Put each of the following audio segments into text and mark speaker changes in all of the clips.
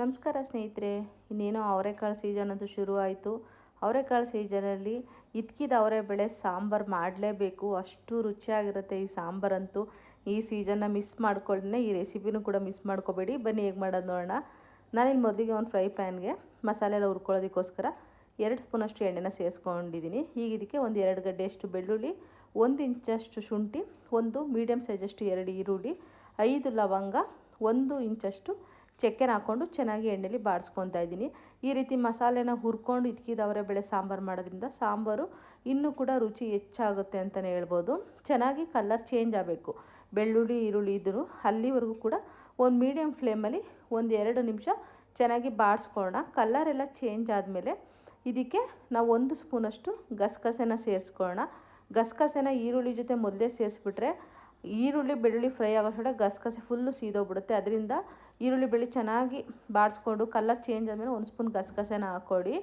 Speaker 1: ನಮಸ್ಕಾರ ಸ್ನೇಹಿತರೆ, ಇನ್ನೇನೋ ಅವರೆಕಾಳು ಸೀಸನ್ ಅಂತೂ ಶುರು ಆಯಿತು. ಅವರೆಕಾಳು ಸೀಸನಲ್ಲಿ ಇದ್ಕಿದ ಅವರೆ ಬೆಳೆ ಸಾಂಬಾರು ಮಾಡಲೇಬೇಕು. ಅಷ್ಟು ರುಚಿಯಾಗಿರುತ್ತೆ ಈ ಸಾಂಬಾರಂತೂ ಈ ಸೀಸನ್ನ ಮಿಸ್ ಮಾಡ್ಕೊಳ್ದೇ ಈ ರೆಸಿಪಿನೂ ಕೂಡ ಮಿಸ್ ಮಾಡ್ಕೋಬೇಡಿ. ಬನ್ನಿ, ಹೇಗೆ ಮಾಡೋದು ನೋಡೋಣ. ನಾನಿಲ್ಲಿ ಮೊದಲಿಗೆ ಒಂದು ಫ್ರೈ ಪ್ಯಾನ್ಗೆ ಮಸಾಲೆ ಎಲ್ಲ ಹುರ್ಕೊಳ್ಳೋದಕ್ಕೋಸ್ಕರ ಎರಡು ಸ್ಪೂನಷ್ಟು ಎಣ್ಣೆನ ಸೇರಿಸ್ಕೊಂಡಿದ್ದೀನಿ. ಈಗ ಇದಕ್ಕೆ ಒಂದು ಎರಡು ಗಡ್ಡೆಯಷ್ಟು ಬೆಳ್ಳುಳ್ಳಿ, ಒಂದು ಇಂಚಷ್ಟು ಶುಂಠಿ, ಒಂದು ಮೀಡಿಯಮ್ ಸೈಜಷ್ಟು ಎರಡು ಈರುಳ್ಳಿ, ಐದು ಲವಂಗ, ಒಂದು ಇಂಚಷ್ಟು ಚಕ್ಕೆನ ಹಾಕ್ಕೊಂಡು ಚೆನ್ನಾಗಿ ಎಣ್ಣೆಲಿ ಬಾಡಿಸ್ಕೊತಾ ಇದ್ದೀನಿ. ಈ ರೀತಿ ಮಸಾಲೆನ ಹುರ್ಕೊಂಡು ಇದ್ಕಿದವರೆ ಬೆಳೆ ಸಾಂಬಾರು ಮಾಡೋದ್ರಿಂದ ಸಾಂಬಾರು ಇನ್ನೂ ಕೂಡ ರುಚಿ ಹೆಚ್ಚಾಗುತ್ತೆ ಅಂತಲೇ ಹೇಳ್ಬೋದು. ಚೆನ್ನಾಗಿ ಕಲರ್ ಚೇಂಜ್ ಆಗಬೇಕು. ಬೆಳ್ಳುಳ್ಳಿ, ಈರುಳ್ಳಿ ಇದ್ದರೂ ಅಲ್ಲಿವರೆಗೂ ಕೂಡ ಒಂದು ಮೀಡಿಯಮ್ ಫ್ಲೇಮಲ್ಲಿ ಒಂದು ಎರಡು ನಿಮಿಷ ಚೆನ್ನಾಗಿ ಬಾಡಿಸ್ಕೊಳ್ಳೋಣ. ಕಲರ್ ಎಲ್ಲ ಚೇಂಜ್ ಆದಮೇಲೆ ಇದಕ್ಕೆ ನಾವು ಒಂದು ಸ್ಪೂನಷ್ಟು ಗಸಗಸೆನ ಸೇರಿಸ್ಕೊಳ್ಳೋಣ. ಗಸಗಸೆನ ಈರುಳ್ಳಿ ಜೊತೆ ಮೊದಲೇ ಸೇರಿಸ್ಬಿಟ್ರೆ ಈರುಳ್ಳಿ, ಬೆಳ್ಳುಳ್ಳಿ ಫ್ರೈ ಆಗೋಷ್ಟೊಡೆ ಗಸಗಸೆ ಫುಲ್ಲು ಸೀದೋಗ್ಬಿಡುತ್ತೆ. ಅದರಿಂದ ಈರುಳ್ಳಿ, ಬೆಳ್ಳುಳ್ಳಿ ಚೆನ್ನಾಗಿ ಬಾಡಿಸ್ಕೊಂಡು ಕಲರ್ ಚೇಂಜ್ ಆದಮೇಲೆ ಒಂದು ಸ್ಪೂನ್ ಗಸಗಸೆನ ಹಾಕ್ಕೊಡಿ.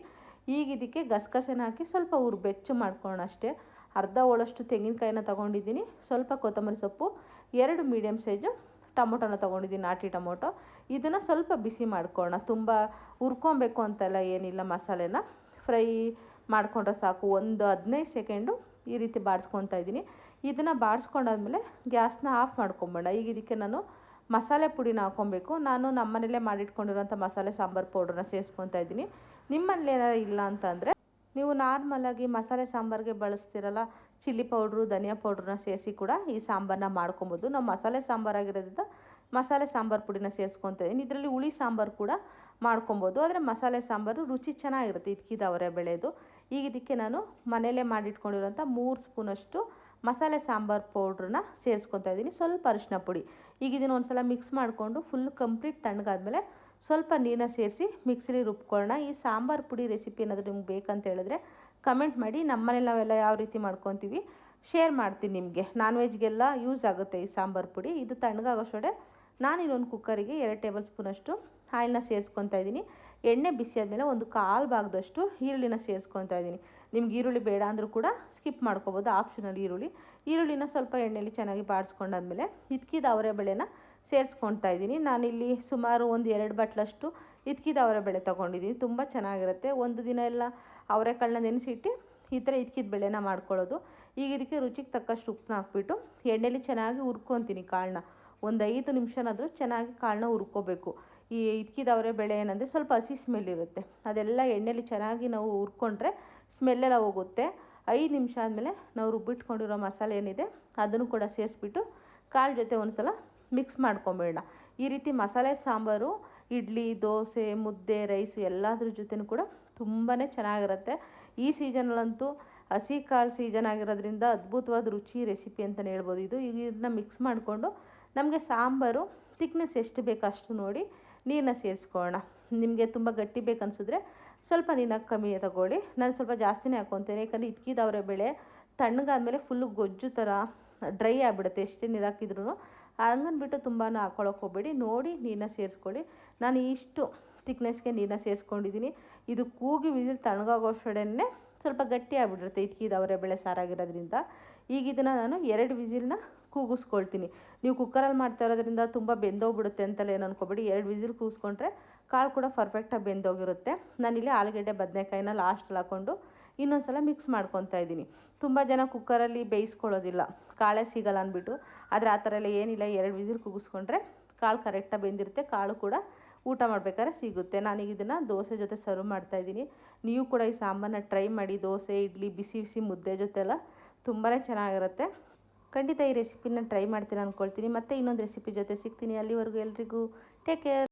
Speaker 1: ಈಗ ಇದಕ್ಕೆ ಗಸಗಸೆನ ಹಾಕಿ ಸ್ವಲ್ಪ ಉರು ಬೆಚ್ಚು ಮಾಡ್ಕೊಳ್ಳೋಣ ಅಷ್ಟೇ. ಅರ್ಧ ಹೋಳಷ್ಟು ತೆಂಗಿನಕಾಯಿನ ತೊಗೊಂಡಿದ್ದೀನಿ. ಸ್ವಲ್ಪ ಕೊತ್ತಂಬರಿ ಸೊಪ್ಪು, ಎರಡು ಮೀಡಿಯಮ್ ಸೈಜು ಟೊಮೊಟೊನ ತೊಗೊಂಡಿದ್ದೀನಿ, ನಾಟಿ ಟೊಮೊಟೊ. ಇದನ್ನು ಸ್ವಲ್ಪ ಬಿಸಿ ಮಾಡ್ಕೊಳ್ಳೋಣ. ತುಂಬ ಹುರ್ಕೊಬೇಕು ಅಂತೆಲ್ಲ ಏನಿಲ್ಲ ಮಸಾಲೆನ. ಫ್ರೈ ಮಾಡಿಕೊಂಡ್ರೆ ಸಾಕು. ಒಂದು ಹದಿನೈದು ಸೆಕೆಂಡು ಈ ರೀತಿ ಬಾಡಿಸ್ಕೊತಾ ಇದ್ದೀನಿ. ಇದನ್ನು ಬಾಡಿಸ್ಕೊಂಡಾದ್ಮೇಲೆ ಗ್ಯಾಸ್ನ ಆಫ್ ಮಾಡ್ಕೊಂಬೇಡ ಈಗ ಇದಕ್ಕೆ ನಾನು ಮಸಾಲೆ ಪುಡಿನ ಹಾಕ್ಕೊಬೇಕು. ನಾನು ನಮ್ಮ ಮನೇಲೇ ಮಾಡಿಟ್ಕೊಂಡಿರೋಂಥ ಮಸಾಲೆ ಸಾಂಬಾರು ಪೌಡ್ರನ್ನ ಸೇರಿಸ್ಕೊತಾ ಇದ್ದೀನಿ. ನಿಮ್ಮನೇಲಿ ಏನಾರು ಇಲ್ಲ ಅಂತಂದರೆ ನೀವು ನಾರ್ಮಲಾಗಿ ಮಸಾಲೆ ಸಾಂಬಾರಿಗೆ ಬಳಸ್ತಿರಲ್ಲ, ಚಿಲ್ಲಿ ಪೌಡ್ರು, ಧನಿಯಾ ಪೌಡ್ರನ್ನ ಸೇರಿಸಿ ಕೂಡ ಈ ಸಾಂಬಾರನ್ನ ಮಾಡ್ಕೊಬೋದು. ನಾವು ಮಸಾಲೆ ಸಾಂಬಾರಾಗಿರೋದ್ರಿಂದ ಮಸಾಲೆ ಸಾಂಬಾರು ಪುಡಿನ ಸೇರಿಸ್ಕೊತಾ ಇದ್ದೀನಿ. ಇದರಲ್ಲಿ ಹುಳಿ ಸಾಂಬಾರು ಕೂಡ ಮಾಡ್ಕೊಬೋದು. ಆದರೆ ಮಸಾಲೆ ಸಾಂಬಾರು ರುಚಿ ಚೆನ್ನಾಗಿರುತ್ತೆ. ಇದಕ್ಕಿದವರೆ ಬೆಳೆದು. ಈಗ ಇದಕ್ಕೆ ನಾನು ಮನೆಯಲ್ಲೇ ಮಾಡಿಟ್ಕೊಂಡಿರೋಂಥ ಮೂರು ಸ್ಪೂನಷ್ಟು ಮಸಾಲೆ ಸಾಂಬಾರು ಪೌಡ್ರನ್ನ ಸೇರಿಸ್ಕೊತಾ ಇದ್ದೀನಿ. ಸ್ವಲ್ಪ ಅರಿಶಿನ ಪುಡಿ. ಈಗ ಇದನ್ನು ಒಂದು ಸಲ ಮಿಕ್ಸ್ ಮಾಡಿಕೊಂಡು ಫುಲ್ ಕಂಪ್ಲೀಟ್ ತಣ್ಣಗಾದ್ಮೇಲೆ ಸ್ವಲ್ಪ ನೀರನ್ನ ಸೇರಿಸಿ ಮಿಕ್ಸಿಲಿ ರುಬ್ಕೊಳ್ಳೋಣ. ಈ ಸಾಂಬಾರು ಪುಡಿ ರೆಸಿಪಿ ಏನಾದರೂ ನಿಮ್ಗೆ ಬೇಕಂತ ಹೇಳಿದ್ರೆ ಕಮೆಂಟ್ ಮಾಡಿ. ನಮ್ಮನೇಲಿ ನಾವೆಲ್ಲ ಯಾವ ರೀತಿ ಮಾಡ್ಕೊತೀವಿ ಶೇರ್ ಮಾಡ್ತೀನಿ ನಿಮಗೆ. ನಾನ್ ವೆಜ್ಗೆಲ್ಲ ಯೂಸ್ ಆಗುತ್ತೆ ಈ ಸಾಂಬಾರು ಪುಡಿ. ಇದು ತಣ್ಣಗಾಗೋಷ್ಟೊಡೆ ನಾನು ಇನ್ನೊಂದು ಕುಕ್ಕರಿಗೆ ಎರಡು ಟೇಬಲ್ ಸ್ಪೂನಷ್ಟು ಆಯಿಲ್ನ ಸೇರಿಸ್ಕೊತಾ ಇದ್ದೀನಿ. ಎಣ್ಣೆ ಬಿಸಿ ಆದಮೇಲೆ ಒಂದು ಕಾಲು ಭಾಗದಷ್ಟು ಈರುಳ್ಳಿನ ಸೇರಿಸ್ಕೊತಾ ಇದ್ದೀನಿ. ನಿಮ್ಗೆ ಈರುಳ್ಳಿ ಬೇಡ ಅಂದರೂ ಕೂಡ ಸ್ಕಿಪ್ ಮಾಡ್ಕೋಬೋದು ಆಪ್ಷನಲ್ ಈರುಳ್ಳಿ. ಈರುಳ್ಳಿನ ಸ್ವಲ್ಪ ಎಣ್ಣೆಲಿ ಚೆನ್ನಾಗಿ ಬಾಡಿಸ್ಕೊಂಡಾದ್ಮೇಲೆ ಇದ್ಕಿದ ಅವರೆ ಬೆಳೆನ ಸೇರಿಸ್ಕೊತಾ ಇದ್ದೀನಿ. ನಾನಿಲ್ಲಿ ಸುಮಾರು ಒಂದು ಎರಡು ಬಟ್ಲಷ್ಟು ಇದ್ಕಿದ ಅವರೆ ಬೆಳೆ ತೊಗೊಂಡಿದ್ದೀನಿ. ತುಂಬ ಚೆನ್ನಾಗಿರುತ್ತೆ. ಒಂದು ದಿನ ಎಲ್ಲ ಅವರೆಕಾಳನ್ನ ನೆನೆಸಿಟ್ಟು ಈ ಥರ ಇದ್ಕಿದ ಬೆಳೆನ ಮಾಡ್ಕೊಳ್ಳೋದು. ಈಗ ಇದಕ್ಕೆ ರುಚಿಗೆ ತಕ್ಕಷ್ಟು ಉಪ್ಪನ್ನ ಹಾಕ್ಬಿಟ್ಟು ಎಣ್ಣೆಲಿ ಚೆನ್ನಾಗಿ ಹುರ್ಕೊತೀನಿ ಕಾಳನ್ನ. ಒಂದು ಐದು ನಿಮಿಷನಾದರೂ ಚೆನ್ನಾಗಿ ಕಾಳನ್ನ ಹುರ್ಕೋಬೇಕು. ಈ ಇದ್ಕಿದವರೆ ಬೆಳೆ ಏನಂದರೆ ಸ್ವಲ್ಪ ಹಸಿ ಸ್ಮೆಲ್ ಇರುತ್ತೆ. ಅದೆಲ್ಲ ಎಣ್ಣೆಲಿ ಚೆನ್ನಾಗಿ ನಾವು ಹುರ್ಕೊಂಡ್ರೆ ಸ್ಮೆಲ್ಲೆಲ್ಲ ಹೋಗುತ್ತೆ. ಐದು ನಿಮಿಷ ಆದಮೇಲೆ ನಾವು ರುಬ್ಬಿಟ್ಕೊಂಡಿರೋ ಮಸಾಲೆ ಏನಿದೆ ಅದನ್ನು ಕೂಡ ಸೇರಿಸ್ಬಿಟ್ಟು ಕಾಳು ಜೊತೆ ಒಂದು ಸಲ ಮಿಕ್ಸ್ ಮಾಡ್ಕೊಂಬೇಡ ಈ ರೀತಿ ಮಸಾಲೆ, ಸಾಂಬಾರು, ಇಡ್ಲಿ, ದೋಸೆ, ಮುದ್ದೆ, ರೈಸು ಎಲ್ಲದ್ರ ಜೊತೆನೂ ಕೂಡ ತುಂಬಾ ಚೆನ್ನಾಗಿರುತ್ತೆ. ಈ ಸೀಸನಲ್ಲಂತೂ ಹಸಿ ಕಾಳು ಸೀಸನ್ ಆಗಿರೋದ್ರಿಂದ ಅದ್ಭುತವಾದ ರುಚಿ ರೆಸಿಪಿ ಅಂತಲೇ ಹೇಳ್ಬೋದು. ಇದು ಇದನ್ನ ಮಿಕ್ಸ್ ಮಾಡಿಕೊಂಡು ನಮಗೆ ಸಾಂಬಾರು ತಿಕ್ನೆಸ್ ಎಷ್ಟು ಬೇಕು ಅಷ್ಟು ನೋಡಿ ನೀರನ್ನ ಸೇರಿಸ್ಕೊಳ್ಳೋಣ. ನಿಮಗೆ ತುಂಬ ಗಟ್ಟಿ ಬೇಕನ್ಸಿದ್ರೆ ಸ್ವಲ್ಪ ನೀರನ್ನ ಕಮ್ಮಿ ತಗೊಳ್ಳಿ. ನಾನು ಸ್ವಲ್ಪ ಜಾಸ್ತಿನೇ ಹಾಕ್ಕೊತೇನೆ ಯಾಕಂದರೆ ಇದ್ಕಿದವರ ಬೆಳೆ ತಣ್ಣಗಾದ್ಮೇಲೆ ಫುಲ್ಲು ಗೊಜ್ಜು ಥರ ಡ್ರೈ ಆಗಿಬಿಡುತ್ತೆ ಎಷ್ಟೇ ನೀರು ಹಾಕಿದ್ರು ಹಂಗನ್ಬಿಟ್ಟು ತುಂಬಾ ಹಾಕ್ಕೊಳಕ್ಕೆ ಹೋಗಬೇಡಿ. ನೋಡಿ ನೀರನ್ನ ಸೇರಿಸ್ಕೊಳ್ಳಿ. ನಾನು ಇಷ್ಟು ತಿಕ್ನೆಸ್ಗೆ ನೀರನ್ನ ಸೇರಿಸ್ಕೊಂಡಿದ್ದೀನಿ ಇದು ಕೂಗಿ ವಿಸಿಲ್ ತಣ್ಣಗಾಗೋಷ್ಟೊಡನೆ ಸ್ವಲ್ಪ ಗಟ್ಟಿ ಆಗಿಬಿಟ್ಟಿರುತ್ತೆ ಇದ್ಕಿದವರೆ ಬೆಳೆ ಸಾರಾಗಿರೋದ್ರಿಂದ. ಈಗ ಇದನ್ನು ನಾನು ಎರಡು ವಿಸಿಲ್ನ ಕೂಗಿಸ್ಕೊಳ್ತೀನಿ. ನೀವು ಕುಕ್ಕರಲ್ಲಿ ಮಾಡ್ತಾ ಇರೋದ್ರಿಂದ ತುಂಬ ಬೆಂದೋಗ್ಬಿಡುತ್ತೆ ಅಂತಲೇ ಏನು ಅನ್ಕೋಬೇಡಿ. ಎರಡು ವಿಸಿಲ್ ಕೂಗಿಸ್ಕೊಂಡ್ರೆ ಕಾಳು ಕೂಡ ಪರ್ಫೆಕ್ಟಾಗಿ ಬೆಂದೋಗಿರುತ್ತೆ. ನಾನಿಲ್ಲಿ ಆಲೂಗಡ್ಡೆ, ಬದನೆಕಾಯಿನ ಲಾಸ್ಟಲ್ಲಿ ಹಾಕ್ಕೊಂಡು ಇನ್ನೊಂದು ಸಲ ಮಿಕ್ಸ್ ಮಾಡ್ಕೊತಾ ಇದ್ದೀನಿ. ತುಂಬ ಜನ ಕುಕ್ಕರಲ್ಲಿ ಬೇಯಿಸ್ಕೊಳ್ಳೋದಿಲ್ಲ. ಕಾಳೇ ಸಿಗಲ್ಲ ಅಂದ್ಬಿಟ್ಟು. ಆದರೆ ಆ ಥರ ಎಲ್ಲ ಏನಿಲ್ಲ. ಎರಡು ವಿಸಿಲ್ ಕೂಗಿಸ್ಕೊಂಡ್ರೆ ಕಾಳು ಕರೆಕ್ಟಾಗಿ ಬೆಂದಿರುತ್ತೆ. ಕಾಳು ಕೂಡ ಊಟ ಮಾಡಬೇಕಾದ್ರೆ ಸಿಗುತ್ತೆ. ನಾನೀಗ ಇದನ್ನು ದೋಸೆ ಜೊತೆ ಸರ್ವ್ ಮಾಡ್ತಾ ಇದ್ದೀನಿ. ನೀವು ಕೂಡ ಈ ಸಾಂಬಾರನ್ನ ಟ್ರೈ ಮಾಡಿ. ದೋಸೆ, ಇಡ್ಲಿ, ಬಿಸಿ ಬಿಸಿ ಮುದ್ದೆ ಜೊತೆ ಎಲ್ಲ ತುಂಬಾ ಚೆನ್ನಾಗಿರುತ್ತೆ. ಖಂಡಿತ ಈ ರೆಸಿಪಿನ ಟ್ರೈ ಮಾಡ್ತೀನಿ ಅಂದ್ಕೊಳ್ತೀನಿ ಮತ್ತೆ ಇನ್ನೊಂದು ರೆಸಿಪಿ ಜೊತೆ ಸಿಗ್ತೀನಿ. ಅಲ್ಲಿವರೆಗೂ ಎಲ್ರಿಗೂ ಟೇಕ್ ಕೇರ್